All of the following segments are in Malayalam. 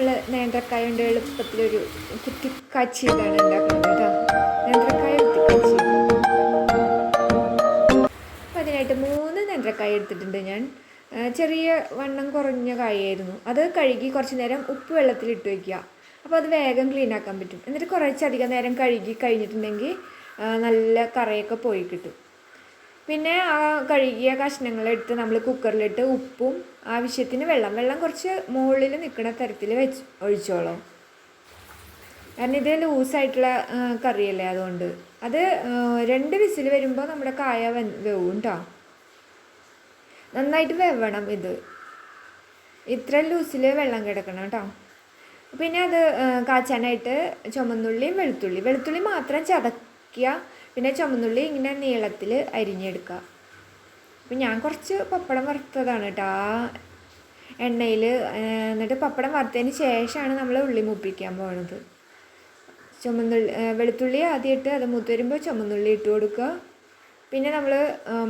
നമ്മൾ നേന്ത്രക്കായ കൊണ്ട് എളുപ്പത്തിലൊരു കുത്തിക്കാച്ചിയിലാണ് ഉണ്ടാക്കുന്നത് കേട്ടോ. നേന്ത്രക്കായ കുത്തിക്കാച്ചി അപ്പം അതിനായിട്ട് മൂന്ന് നേന്ത്രക്കായ എടുത്തിട്ടുണ്ട് ഞാൻ. ചെറിയ വണ്ണം കുറഞ്ഞ കായായിരുന്നു. അത് കഴുകി കുറച്ച് നേരം ഉപ്പ് വെള്ളത്തിലിട്ട് വയ്ക്കുക അപ്പോൾ അത് വേഗം ക്ലീൻ ആക്കാൻ പറ്റും. എന്നിട്ട് കുറച്ചധികം നേരം കഴുകി കഴിഞ്ഞിട്ടുണ്ടെങ്കിൽ നല്ല കറയൊക്കെ പോയി കിട്ടും. പിന്നെ ആ കഴുകിയ കഷ്ണങ്ങളെടുത്ത് നമ്മൾ കുക്കറിലിട്ട് ഉപ്പും ആവശ്യത്തിന് വെള്ളം വെള്ളം കുറച്ച് മുകളിൽ നിൽക്കുന്ന തരത്തിൽ വെച്ച് ഒഴിച്ചോളാം. കാരണം ഇത് ലൂസായിട്ടുള്ള കറിയല്ലേ അതുകൊണ്ട്. അത് രണ്ട് വിസിൽ വരുമ്പോൾ നമ്മുടെ കായ വെ വേവും കേട്ടോ നന്നായിട്ട് വെവണം ഇത്. ഇത്ര ലൂസിൽ വെള്ളം കിടക്കണം കേട്ടോ പിന്നെ അത് കാച്ചാനായിട്ട് ചുമന്നുള്ളിയും വെളുത്തുള്ളി. വെളുത്തുള്ളി മാത്രം ചതക്കുക പിന്നെ ചുമന്നുള്ളി ഇങ്ങനെ നീളത്തിൽ അരിഞ്ഞെടുക്കുക അപ്പം ഞാൻ കുറച്ച് പപ്പടം വറുത്തതാണ് കേട്ടോ ആ എണ്ണയിൽ എന്നിട്ട് പപ്പടം വറുത്തതിന് ശേഷമാണ് നമ്മൾ ഉള്ളി മൂപ്പിക്കാൻ പോകുന്നത് ചുമന്നുള്ളി വെളുത്തുള്ളി ആദ്യമായിട്ട് അത് മൂത്ത് വരുമ്പോൾ ചുമന്നുള്ളി ഇട്ട് കൊടുക്കുക പിന്നെ നമ്മൾ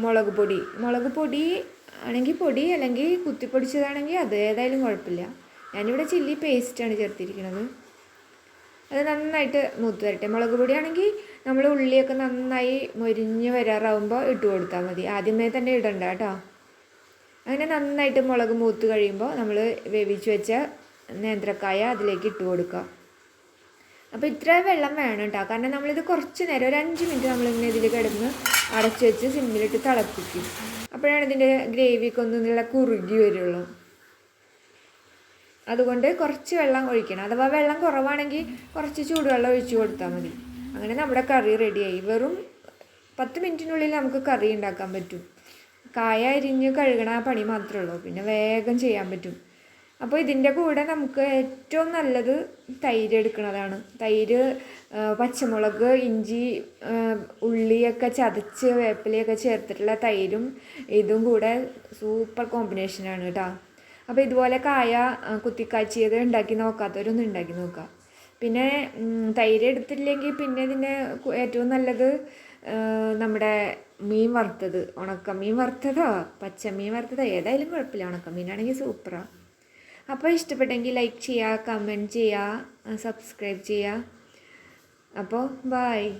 മുളക് പൊടി. മുളക് പൊടി ആണെങ്കിൽ പൊടി അല്ലെങ്കിൽ കുത്തിപ്പൊടിച്ചതാണെങ്കിൽ അത് ഏതായാലും കുഴപ്പമില്ല. ഞാനിവിടെ ചില്ലി പേസ്റ്റാണ് ചേർത്തിരിക്കുന്നത് അത് നന്നായിട്ട് മൂത്ത് വരട്ടെ. മുളക് പൊടിയാണെങ്കിൽ നമ്മൾ ഉള്ളിയൊക്കെ നന്നായി മൊരിഞ്ഞ് വരാറാവുമ്പോൾ ഇട്ട് കൊടുത്താൽ മതി. ആദ്യമേ തന്നെ ഇടണ്ട കേട്ടോ. അങ്ങനെ നന്നായിട്ട് മുളക് മൂത്ത് കഴിയുമ്പോൾ നമ്മൾ വേവിച്ച് വെച്ച നേന്ത്രക്കായ അതിലേക്ക് ഇട്ട് കൊടുക്കുക. അപ്പോൾ ഇത്ര വെള്ളം വേണം കേട്ടോ. കാരണം നമ്മളിത് കുറച്ച് നേരം ഒരു അഞ്ച് മിനിറ്റ് നമ്മളിങ്ങനെ ഇതിൽ കിടന്ന് അടച്ചു വെച്ച് സിമ്മിലിട്ട് തിളപ്പിക്കും. അപ്പോഴാണ് ഇതിന്റെ ഗ്രേവിക്കൊന്നും നല്ല കുറുകി വരുള്ളൂ. അതുകൊണ്ട് കുറച്ച് വെള്ളം ഒഴിക്കണം. അഥവാ വെള്ളം കുറവാണെങ്കിൽ കുറച്ച് ചൂടുവെള്ളം ഒഴിച്ചു കൊടുത്താൽ മതി. അങ്ങനെ നമ്മുടെ കറി റെഡിയായി. വെറും പത്ത് മിനിറ്റിനുള്ളിൽ നമുക്ക് കറി ഉണ്ടാക്കാൻ പറ്റും. കായ അരിഞ്ഞ് കഴുകണ പണി മാത്രമേ ഉള്ളൂ. പിന്നെ വേഗം ചെയ്യാൻ പറ്റും. അപ്പോൾ ഇതിന്റെ കൂടെ നമുക്ക് ഏറ്റവും നല്ലത് തൈര് എടുക്കുന്നതാണ്. തൈര് പച്ചമുളക് ഇഞ്ചി ഉള്ളിയൊക്കെ ചതച്ച് വേപ്പിലയൊക്കെ ചേർത്തിട്ടുള്ള തൈരും ഇതും കൂടെ സൂപ്പർ കോമ്പിനേഷനാണ് കേട്ടോ. അപ്പോൾ ഇതുപോലെ കായ കുത്തിക്കാച്ചിയത് ഉണ്ടാക്കി നോക്കാത്തവരൊന്നും ഉണ്ടാക്കി നോക്കുക. പിന്നെ തൈര് എടുത്തില്ലെങ്കിൽ പിന്നെ ഇതിന് ഏറ്റവും നല്ലത് നമ്മുടെ മീൻ വറുത്തത് ഉണക്കമീൻ വറുത്തതോ പച്ചമീൻ വറുത്തതോ ഏതായാലും കുഴപ്പമില്ല. ഉണക്കമീനാണെങ്കിൽ സൂപ്പറാണ് അപ്പോൾ ഇഷ്ടപ്പെട്ടെങ്കിൽ ലൈക്ക് ചെയ്യുക കമന്റ് ചെയ്യുക സബ്സ്ക്രൈബ് ചെയ്യുക. അപ്പോൾ ബായ്